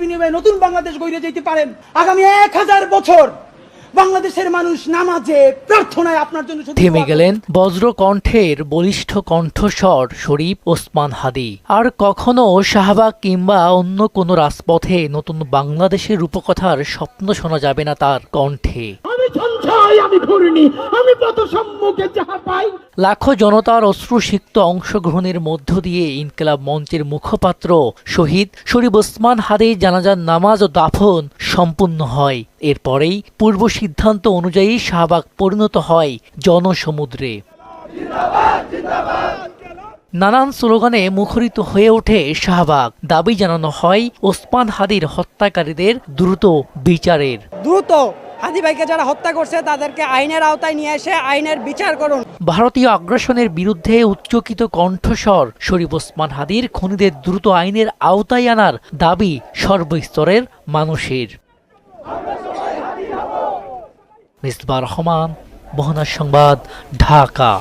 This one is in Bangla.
বিনিময়ে নতুন বাংলাদেশ গড়ে যেতে পারেন আগামী এক হাজার বছর। বাংলাদেশের মানুষ নামাজে প্রার্থনায় আপনার জন্য থেমে গেলেন বজ্র কণ্ঠের বলিষ্ঠ কণ্ঠস্বর শরীফ ওসমান হাদি। আর কখনো শাহবাগ কিংবা অন্য কোনো রাজপথে নতুন বাংলাদেশের রূপকথার স্বপ্ন শোনা যাবে না তার কণ্ঠে। সঞ্চয় আমি ঘূর্ণি আমি পথ সম্মুখে যাহা পাই। লাখো জনতার অশ্রুসিক্ত অংশগ্রহণের মধ্য দিয়ে ইনকলাব মঞ্চের মুখপাত্র শহীদ শরীফ ওসমান হাদির জানাজার নামাজ ও দাফন সম্পূর্ণ হয়। এরপরেই পূর্ব সিদ্ধান্ত অনুযায়ী শাহবাগ পরিণত হয় জনসমুদ্রে। নানান স্লোগানে মুখরিত হয়ে ওঠে শাহবাগ। দাবি জানানো হয় ওসমান হাদির হত্যাকারীদের দ্রুত বিচারের। দ্রুত হাদি ভাইকে যারা হত্যা করছে, তাদেরকে আইনের আওতায় নিয়ে এসে আইনের বিচার করুন। ভারতীয় আগ্রাসনের বিরুদ্ধে উচ্চকিত কণ্ঠস্বর, শরীফ ওসমান হাদির খনিদের দ্রুত আইনের আওতায় আনার দাবি সর্বস্তরের মানুষের। মিসবা রহমান মোহনার সংবাদ, ঢাকা।